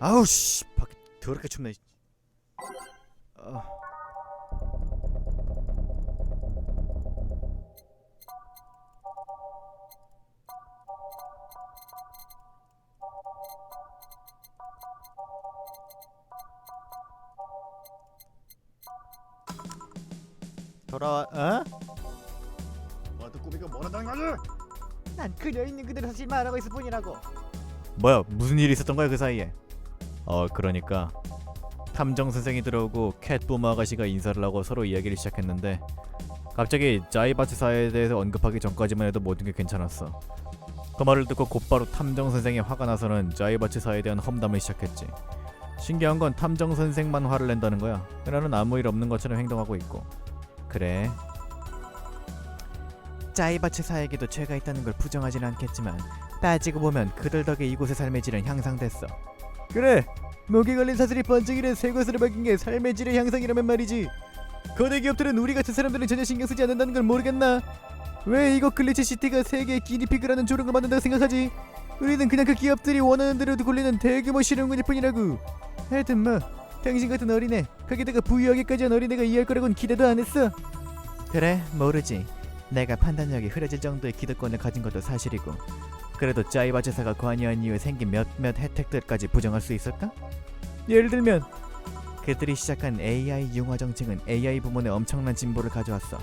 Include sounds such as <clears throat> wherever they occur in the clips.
아우 씨 밖에 더럽게 춥네 아. 돌아와 어? 와도 꾸미가 뭐라는 거지? 난 그녀 있는 그대로 사실 말하고 있을 뿐이라고 뭐야 무슨 일이 있었던 거야 그 사이에 어 그러니까 탐정 선생이 들어오고 캣부모 아가씨가 인사를 하고 서로 이야기를 시작했는데 갑자기 자이바트사에 대해서 언급하기 전까지만 해도 모든 게 괜찮았어. 그 말을 듣고 곧바로 탐정 선생이 화가 나서는 자이바트사에 대한 험담을 시작했지. 신기한 건 탐정 선생만 화를 낸다는 거야. 나는 아무 일 없는 것처럼 행동하고 있고. 그래. 짜이바츠사에게도 죄가 있다는 걸 부정하진 않겠지만 따지고 보면 그들 덕에 이곳의 삶의 질은 향상됐어. 그래, 목에 걸린 사슬이 번쩍이는 새 것으로 바뀐 게 삶의 질의 향상이라면 말이지. 거대 기업들은 우리 같은 사람들은 전혀 신경 쓰지 않는다는 걸 모르겠나? 왜 이거 글리치 시티가 세계 기니피그라는 조롱을 받는다고 생각하지? 우리는 그냥 그 기업들이 원하는 대로 굴리는 대규모 실험군일 뿐이라고. 하여튼 뭐, 당신 같은 어린애, 거기다가 부유하게까지 한 어린애가 이해할 거라고는 기대도 안 했어. 그래, 모르지. 내가 판단력이 흐려질 정도의 기득권을 가진 것도 사실이고 그래도 짜이바 제사가 관여한 이후에 생긴 몇몇 혜택들까지 부정할 수 있을까? 예를 들면 그들이 시작한 AI 융화 정책은 AI 부문에 엄청난 진보를 가져왔어.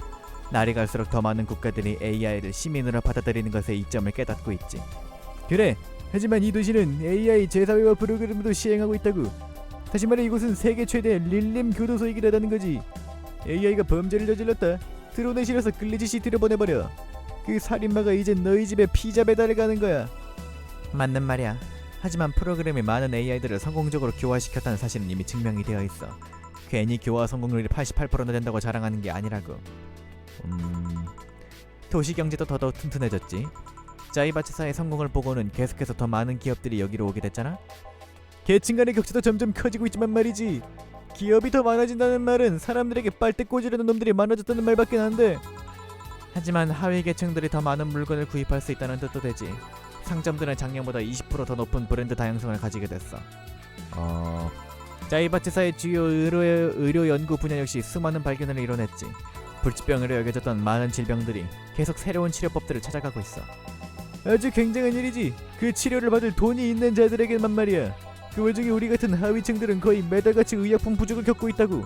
날이 갈수록 더 많은 국가들이 AI를 시민으로 받아들이는 것에 이점을 깨닫고 있지. 그래 하지만 이 도시는 AI 제사회화 프로그램도 시행하고 있다고. 다시 말해 이곳은 세계 최대 릴림 교도소이기라는 거지. AI가 범죄를 저질렀다. 드론에 실어서 글리지 시티로 보내버려. 그 살인마가 이제 너희 집에 피자 배달을 가는 거야. 맞는 말이야. 하지만 프로그램이 많은 AI들을 성공적으로 교화시켰다는 사실은 이미 증명이 되어 있어. 괜히 교화 성공률이 88%나 된다고 자랑하는 게 아니라고. 음... 도시 경제도 더더욱 튼튼해졌지. 자이바치사의 성공을 보고는 계속해서 더 많은 기업들이 여기로 오게 됐잖아. 계층 간의 격차도 점점 커지고 있지만 말이지. 기업이 더 많아진다는 말은 사람들에게 빨대 꽂으려는 놈들이 많아졌다는 말밖에 안 돼. 하지만 하위 계층들이 더 많은 물건을 구입할 수 있다는 뜻도 되지. 상점들은 작년보다 20%더 높은 브랜드 다양성을 가지게 됐어. 어... 자이바트사의 주요 의료, 의료 연구 분야 역시 수많은 발견을 이뤄냈지. 불치병으로 여겨졌던 많은 질병들이 계속 새로운 치료법들을 찾아가고 있어. 아주 굉장한 일이지. 그 치료를 받을 돈이 있는 자들에게만 말이야. 그 와중에 우리 같은 하위층들은 거의 매달같이 의약품 부족을 겪고 있다고.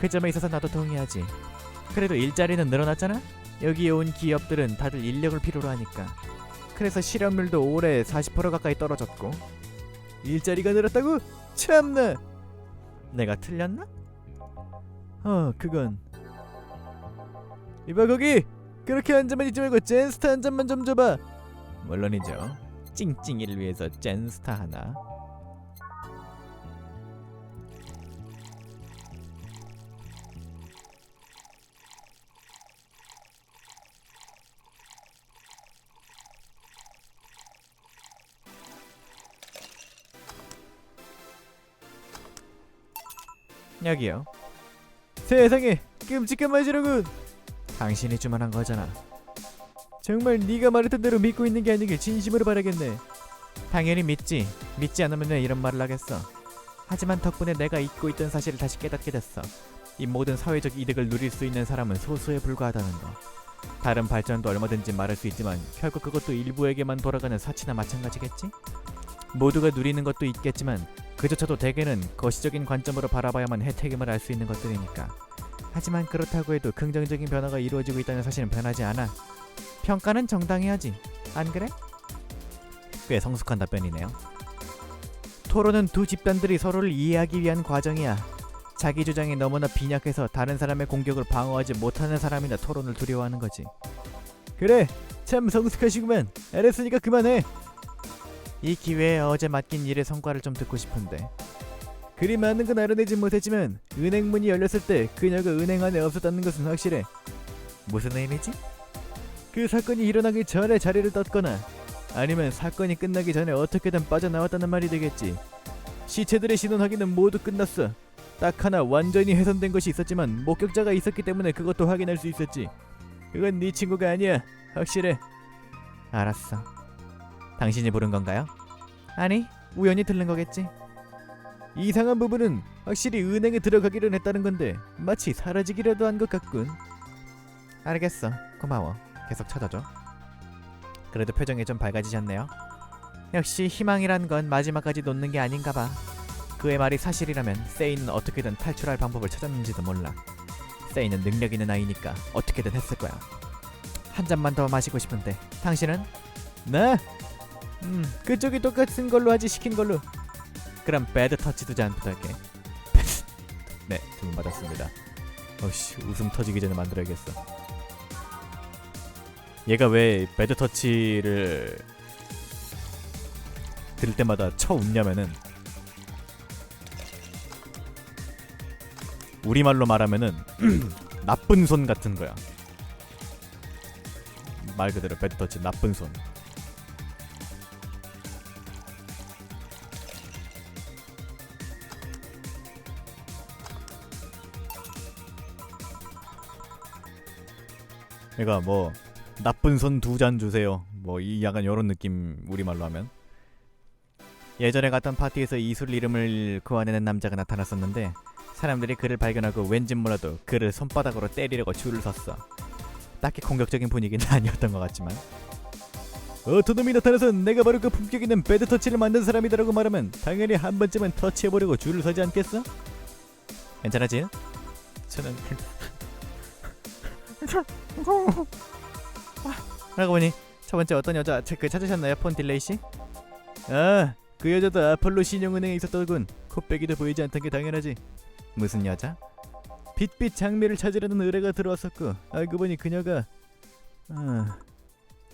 그 점에 있어서 나도 동의하지. 그래도 일자리는 늘어났잖아. 여기에 온 기업들은 다들 인력을 필요로 하니까. 그래서 실업률도 올해 40% 가까이 떨어졌고. 일자리가 늘었다고? 참나. 내가 틀렸나? 어, 그건. 이봐 거기. 그렇게 앉아만 있지 말고 젠스타 한 잔만 좀 줘봐. 물론이죠. 찡찡이를 위해서 젠스타 하나. 여기요. 세상에 끔찍한 맛이로군. 당신이 주문한 거잖아. 정말 네가 말했던 대로 믿고 있는 게 아니길 진심으로 바라겠네. 당연히 믿지. 믿지 않으면 왜 이런 말을 하겠어. 하지만 덕분에 내가 잊고 있던 사실을 다시 깨닫게 됐어. 이 모든 사회적 이득을 누릴 수 있는 사람은 소수에 불과하다는 거. 다른 발전도 얼마든지 말할 수 있지만 결국 그것도 일부에게만 돌아가는 사치나 마찬가지겠지? 모두가 누리는 것도 있겠지만 그조차도 대개는 거시적인 관점으로 바라봐야만 혜택임을 알 수 있는 것들이니까. 하지만 그렇다고 해도 긍정적인 변화가 이루어지고 있다는 사실은 변하지 않아. 평가는 정당해야지. 안 그래? 꽤 성숙한 답변이네요. 토론은 두 집단들이 서로를 이해하기 위한 과정이야. 자기 주장이 너무나 빈약해서 다른 사람의 공격을 방어하지 못하는 사람이나 토론을 두려워하는 거지. 그래, 참 성숙하시구만. 알았으니까 그만해. 이 기회에 어제 맡긴 일의 성과를 좀 듣고 싶은데. 그리 많은 건 알아내진 못했지만 은행 문이 열렸을 때 그녀가 은행 안에 없었다는 것은 확실해. 무슨 의미지? 그 사건이 일어나기 전에 자리를 떴거나 아니면 사건이 끝나기 전에 어떻게든 빠져나왔다는 말이 되겠지. 시체들의 신원 확인은 모두 끝났어. 딱 하나 완전히 훼손된 것이 있었지만 목격자가 있었기 때문에 그것도 확인할 수 있었지. 그건 네 친구가 아니야. 확실해. 알았어. 당신이 부른 건가요? 아니, 우연히 들른 거겠지. 이상한 부분은 확실히 은행에 들어가기는 했다는 건데 마치 사라지기라도 한 것 같군. 알겠어. 고마워. 계속 찾아줘. 그래도 표정이 좀 밝아지셨네요. 역시 희망이란 건 마지막까지 놓는 게 아닌가 봐. 그의 말이 사실이라면 세이는 어떻게든 탈출할 방법을 찾았는지도 몰라. 세이는 능력 있는 아이니까 어떻게든 했을 거야. 한 잔만 더 마시고 싶은데 당신은? 나? 음 그쪽이 똑같은 걸로 하지 시킨 걸로. 그럼 배드 터치 <laughs> 두잔 부탁해. 네 주문 받았습니다. 어씨 웃음 터지기 전에 만들어야겠어. 얘가 왜 배드 터치를 들을 때마다 쳐 웃냐면은 우리말로 말하면은 <clears throat> 나쁜 손 같은 거야. 말 그대로 배드 터치 나쁜 손. 얘가 뭐 나쁜 손두잔 주세요. 뭐 이 약간 요런 느낌 우리말로 하면 예전에 갔던 파티에서 이술 이름을 구하내는 남자가 나타났었는데 사람들이 그를 발견하고 왠지 몰라도 그를 손바닥으로 때리려고 줄을 섰어. 딱히 공격적인 분위기는 <laughs> 아니었던 것 같지만 어떤 놈이 나타나서 내가 바로 그 품격 있는 배드 터치를 만든 사람이다라고 말하면 당연히 한 번쯤은 터치해보려고 줄을 서지 않겠어? 괜찮아지? 저는 라고 보니 첫 번째 어떤 여자 저- 그 찾으셨나요 폰 딜레이 씨? 아, 그 여자도 아폴로 신용은행에 있었더군. 코빼기도 보이지 않던 게 당연하지. 무슨 여자? 빛빛 장미를 찾으려는 의뢰가 들어왔었고 알고 보니 그녀가 아,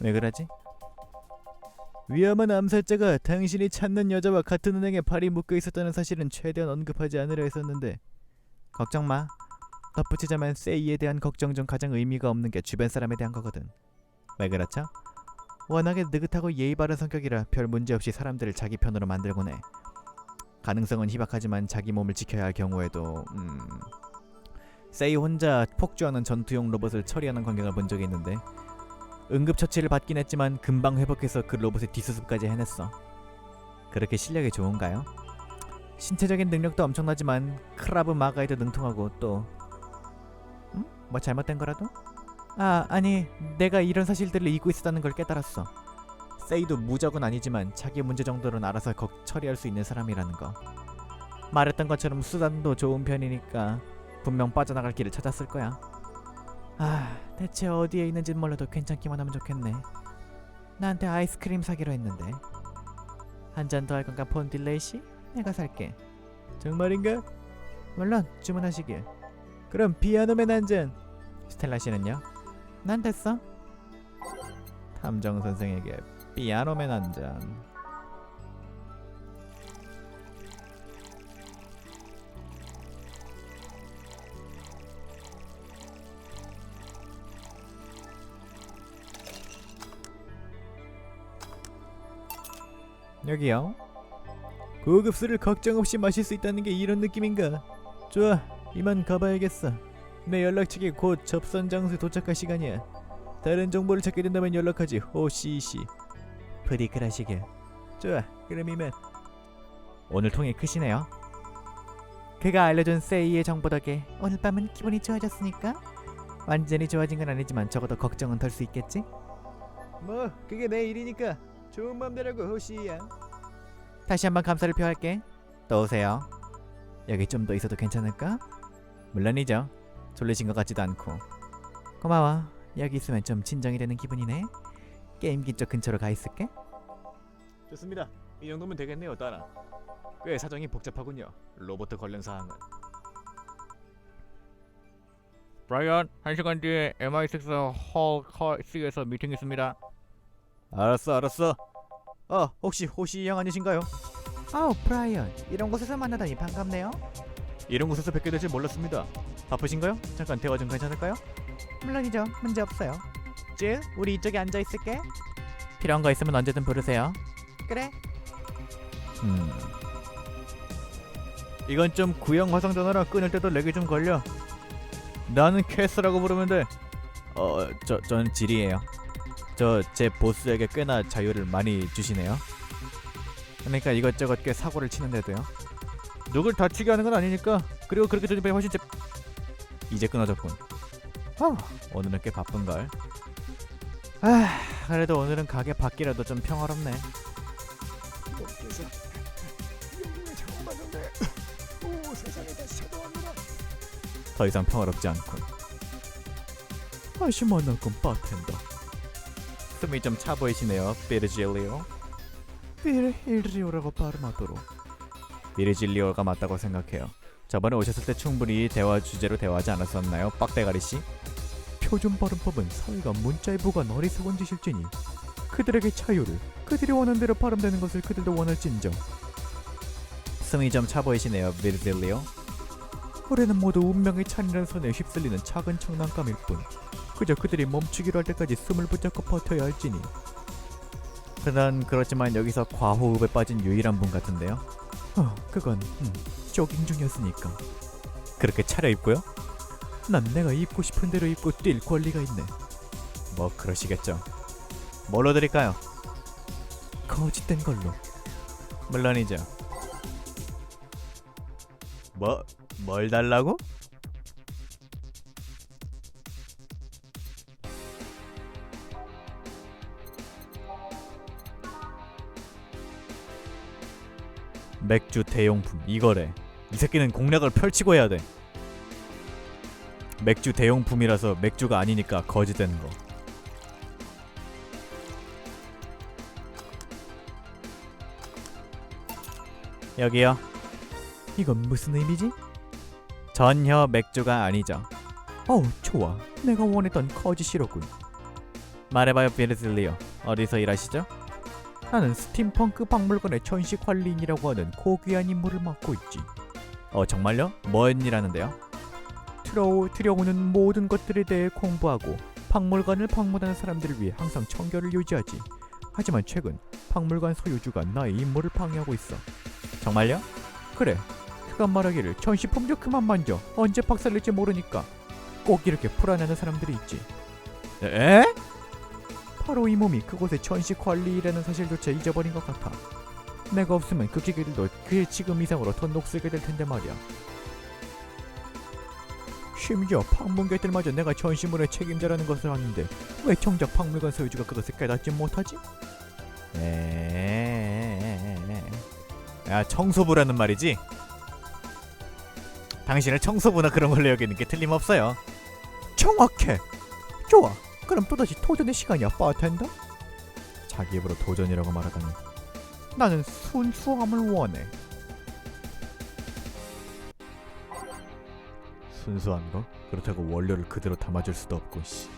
왜 그러지? 위험한 암살자가 당신이 찾는 여자와 같은 은행에 발이 묶여 있었다는 사실은 최대한 언급하지 않으려 했었는데 걱정 마. 덧붙이자면 세이에 대한 걱정 중 가장 의미가 없는 게 주변 사람에 대한 거거든. 왜 그렇죠? 워낙에 느긋하고 예의 바른 성격이라 별 문제 없이 사람들을 자기 편으로 만들곤 해. 가능성은 희박하지만 자기 몸을 지켜야 할 경우에도 음... 세이 혼자 폭주하는 전투용 로봇을 처리하는 광경을 본 적이 있는데 응급처치를 받긴 했지만 금방 회복해서 그 로봇의 뒷수습까지 해냈어. 그렇게 실력이 좋은가요? 신체적인 능력도 엄청나지만 크라브 마가에도 능통하고 또 음? 뭐 잘못된 거라도? 아 아니 내가 이런 사실들을 잊고 있었다는 걸 깨달았어. 세이도 무적은 아니지만 자기 문제 정도는 알아서 거, 처리할 수 있는 사람이라는 거. 말했던 것처럼 수단도 좋은 편이니까 분명 빠져나갈 길을 찾았을 거야. 아 대체 어디에 있는진 몰라도 괜찮기만 하면 좋겠네. 나한테 아이스크림 사기로 했는데. 한 잔 더 할 건가 폰 딜레이 씨? 내가 살게. 정말인가? 물론 주문하시길 그럼 피아노맨 한잔 스텔라 씨는요? 난 됐어. 탐정 선생에게 피아노맨 한잔 여기요. 고급 술을 걱정 없이 마실 수 있다는 게 이런 느낌인가? 좋아 이만 가봐야겠어 내 연락처에 곧 접선 장소에 도착할 시간이야. 다른 정보를 찾게 된다면 연락하지. 호시시. 부디 그러시길. 좋아. 그럼 이만. 오늘 통이 크시네요. 그가 알려준 세이의 정보 덕에 오늘 밤은 기분이 좋아졌으니까 완전히 좋아진 건 아니지만 적어도 걱정은 덜 수 있겠지? 뭐 그게 내 일이니까 좋은 맘대로고 호시야. 다시 한번 감사를 표할게. 또 오세요. 여기 좀 더 있어도 괜찮을까? 물론이죠. 졸리신 것 같지도 않고. 고마워. 여기 있으면 좀 진정이 되는 기분이네. 게임기 쪽 근처로 가 있을게. 좋습니다. 이 정도면 되겠네요 따라. 꽤 사정이 복잡하군요 로봇 관련 사항은. 브라이언, 한 시간 뒤에 MI6 헐커스에서 미팅 있습니다. 알았어 알았어. 어 혹시 호시 형 아니신가요? 아우 브라이언. 이런 곳에서 만나다니 반갑네요 이런 곳에서 뵙게 될줄 몰랐습니다. 바쁘신가요? 잠깐 대화 좀 괜찮을까요? 물론이죠. 문제 없어요. 쯔 우리 이쪽에 앉아 있을게. 필요한 거 있으면 언제든 부르세요. 그래. 음. 이건 좀 구형 화상 전화라 끊을 때도 렉이 좀 걸려. 나는 캐스라고 부르면 돼 어 저 저는 질이에요. 저 제 보스에게 꽤나 자유를 많이 주시네요. 그러니까 이것저것 꽤 사고를 치는데도요. 누굴 다치게 하는 건 아니니까. 그리고 그렇게 조심해 훨씬 재... 이제 끊어졌군. 어, 오늘은 꽤 바쁜걸. 아, 그래도 오늘은 가게 밖이라도 좀 평화롭네. 오 세상에 다시. 더 이상 평화롭지 않군. 다시 만났군 바텐더. 숨이 좀 차 보이시네요, 비르질리오. 비르질리오라고 발음하도록. 비르질리오가 맞다고 생각해요. 저번에 오셨을 때 충분히 대화 주제로 대화하지 않았었나요, 빡대가리 씨? 표준 발음법은 사회가 문자에 부과한 어리석은 짓일지니 그들에게 자유를 그들이 원하는 대로 발음되는 것을 그들도 원할진정. 숨이 좀 차 보이시네요, 비르질리오. 우리는 모두 운명의 찬이라는 선에 휩쓸리는 작은 장난감일 뿐 그저 그들이 멈추기로 할 때까지 숨을 붙잡고 버텨야 할지니 그는 그렇지만 여기서 과호흡에 빠진 유일한 분 같은데요 어 그건 음, 조깅 중이었으니까 그렇게 차려입고요? 난 내가 입고 싶은 대로 입고 뛸 권리가 있네 뭐 그러시겠죠 뭘로 드릴까요? 거짓된 걸로 물론이죠 뭐 뭘 달라고? 맥주 대용품 이거래. 이 새끼는 공략을 펼치고 해야 돼. 맥주 대용품이라서 맥주가 아니니까 거짓되는 거. 여기요. 이건 무슨 의미지? 전혀 맥주가 아니죠. 어우 좋아. 내가 원했던 거짓이로군. 말해봐요 비르슬리오. 어디서 일하시죠? 나는 스팀펑크 박물관의 전시 관리인이라고 하는 고귀한 임무를 맡고 있지. 어 정말요? 뭔 일하는데요? 들어 들여오는 모든 것들에 대해 공부하고 박물관을 방문하는 사람들을 위해 항상 청결을 유지하지. 하지만 최근 박물관 소유주가 나의 임무를 방해하고 있어. 정말요? 그래. 그가 말하기를 전시 품종 그만 만져. 언제 박살낼지 모르니까. 꼭 이렇게 불안해하는 사람들이 있지. 에? 바로 이 몸이 그곳의 전시 관리라는 사실조차 잊어버린 것 같아. 내가 없으면 그 기계들도 그 지금 이상으로 더 녹슬게 될 텐데 말이야. 심지어 방문객들마저 내가 전시물의 책임자라는 것을 아는데 왜 정작 박물관 소유주가 그것을 깨닫지 못하지? 에에에에에. 야 청소부라는 말이지? 당신을 청소부나 그런 걸로 여기는 게 틀림없어요. 정확해. 좋아. 그럼 또다시 도전의 시간이야, 바텐더. 자기 입으로 도전이라고 말하다니. 나는 순수함을 원해. 순수한 거? 그렇다고 원료를 그대로 담아줄 수도 없고 씨.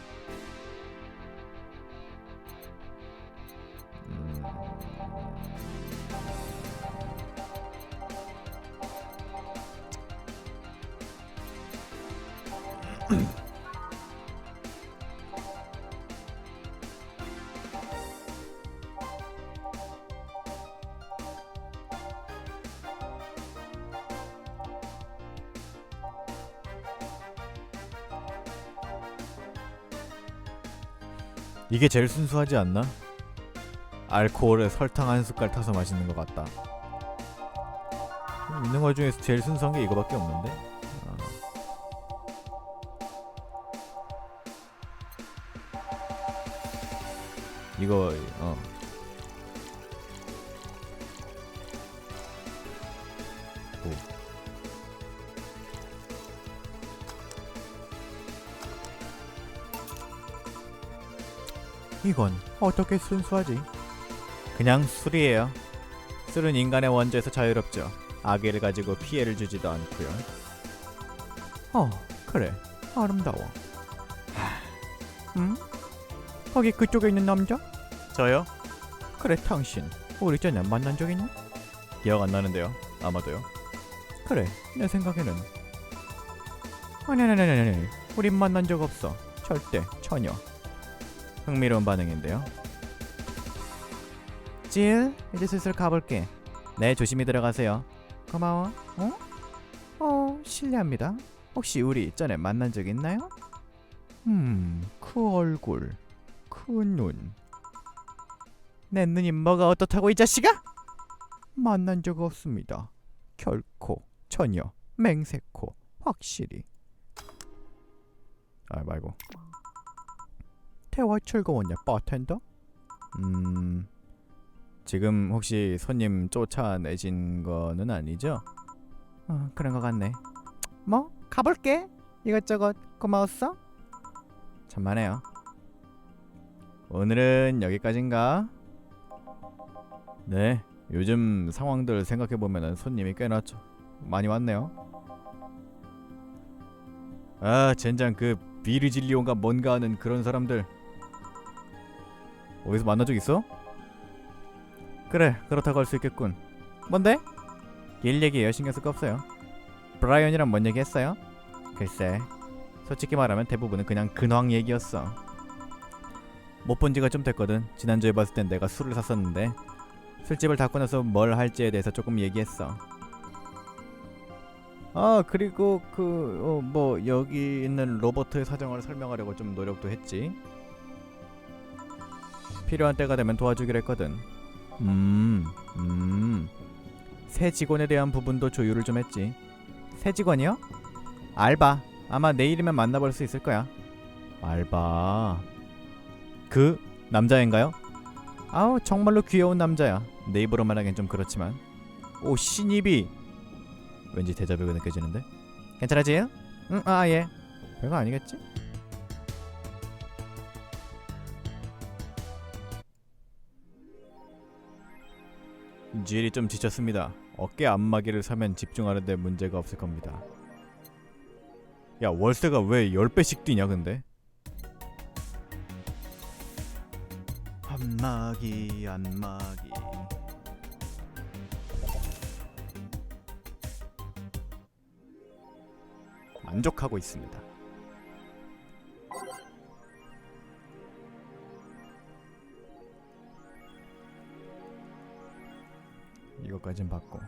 이게 제일 순수하지 않나? 알코올에 설탕 한 숟갈 타서 마시는 것 같다. 음, 있는 것 중에서 제일 순수한 게 이거밖에 없는데. 아. 이거 어. 이건 어떻게 순수하지? 그냥 술이에요. 술은 인간의 원죄에서 자유롭죠. 악의를 가지고 피해를 주지도 않고요. 어, 그래. 아름다워. 하, 응? 거기 그쪽에 있는 남자? 저요? 그래, 당신. 우리 전에 만난 적 있니? 기억 안 나는데요. 아마도요. 그래, 내 생각에는. 아니, 아니, 아니, 아니, 아니. 우린 만난 적 없어. 절대, 전혀. 흥미로운 반응인데요. 질, 이제 슬슬 가볼게. 네, 조심히 들어가세요. 고마워. 어? 어, 실례합니다. 혹시 우리 전에 만난 적 있나요? 음, 그 얼굴, 그 눈. 내 눈이 뭐가 어떻다고 이 자식아? 만난 적 없습니다. 결코 전혀 맹세코 확실히. 아 말고 대화 즐거웠냐 바텐더? 음 지금 혹시 손님 쫓아내신 거는 아니죠? 어 그런 것 같네. 뭐 가볼게. 이것저것 고마웠어. 천만에요. 오늘은 여기까지인가? 네, 요즘 상황들 생각해 보면은 손님이 꽤나 좀 많이 왔네요. 아, 젠장 그 비르질리온가 뭔가 하는 그런 사람들 어디서 만난 적 있어? 그래, 그렇다고 할 수 있겠군. 뭔데? 일 얘기예요. 신경 쓸 거 없어요. 브라이언이랑 뭔 얘기 했어요? 글쎄, 솔직히 말하면 대부분은 그냥 근황 얘기였어. 못 본 지가 좀 됐거든. 지난주에 봤을 땐 내가 술을 샀었는데 술집을 닫고 나서 뭘 할지에 대해서 조금 얘기했어. 아 그리고 그뭐 여기 있는 로버트의 사정을 설명하려고 좀 노력도 했지. 필요한 때가 되면 도와주기로 했거든. 음, 음. 새 직원에 대한 부분도 조율을 좀 했지. 새 직원이요? 알바. 아마 내일이면 만나볼 수 있을 거야. 알바. 그 남자인가요? 아우 정말로 귀여운 남자야. 내 입으로 말하기엔 좀 그렇지만. 오 신입이. 왠지 대자뷰가 느껴지는데. 괜찮아지? 응, 아 예. 별거 아니겠지? 질이 좀 지쳤습니다. 어깨 안마기를 사면 집중하는데 문제가 없을 겁니다. 야 월세가 왜 10배씩 뛰냐 근데? 안마기 안마기 만족하고 있습니다. 이거까진 받고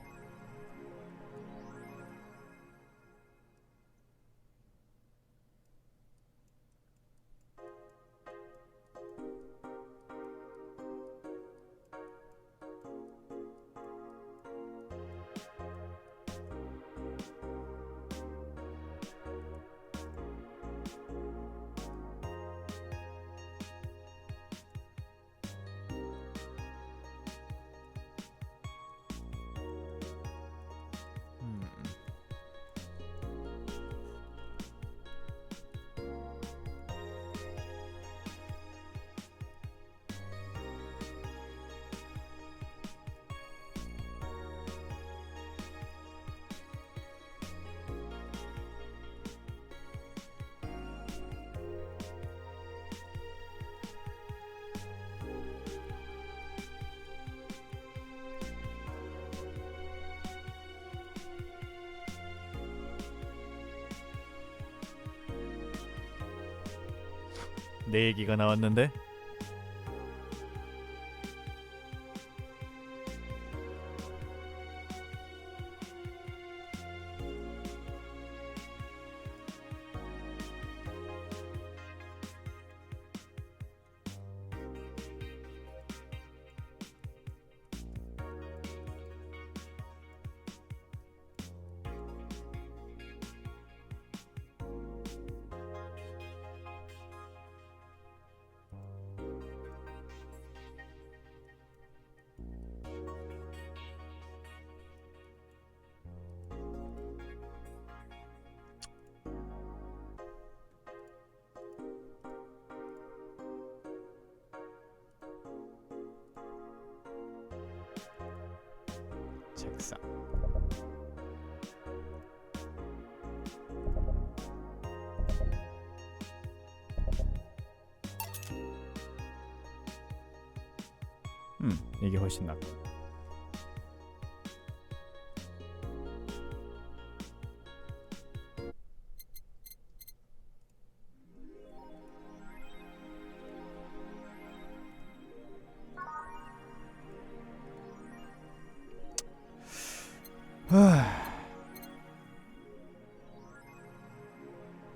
내 얘기가 나왔는데 책상 음 이게 훨씬 낫고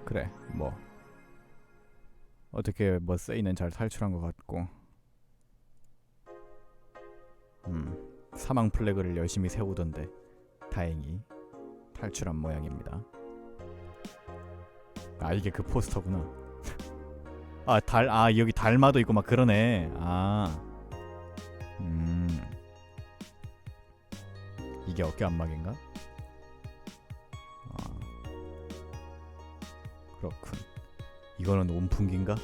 그래 뭐 어떻게 뭐 세이는 잘 탈출한 것 같고 음 사망 플래그를 열심히 세우던데 다행히 탈출한 모양입니다. 아 이게 그 포스터구나. <laughs> 아달아 여기 달마도 있고 막 그러네. 아 음. 이게 어깨 안마기인가? 그렇군. 이거는 온풍기인가?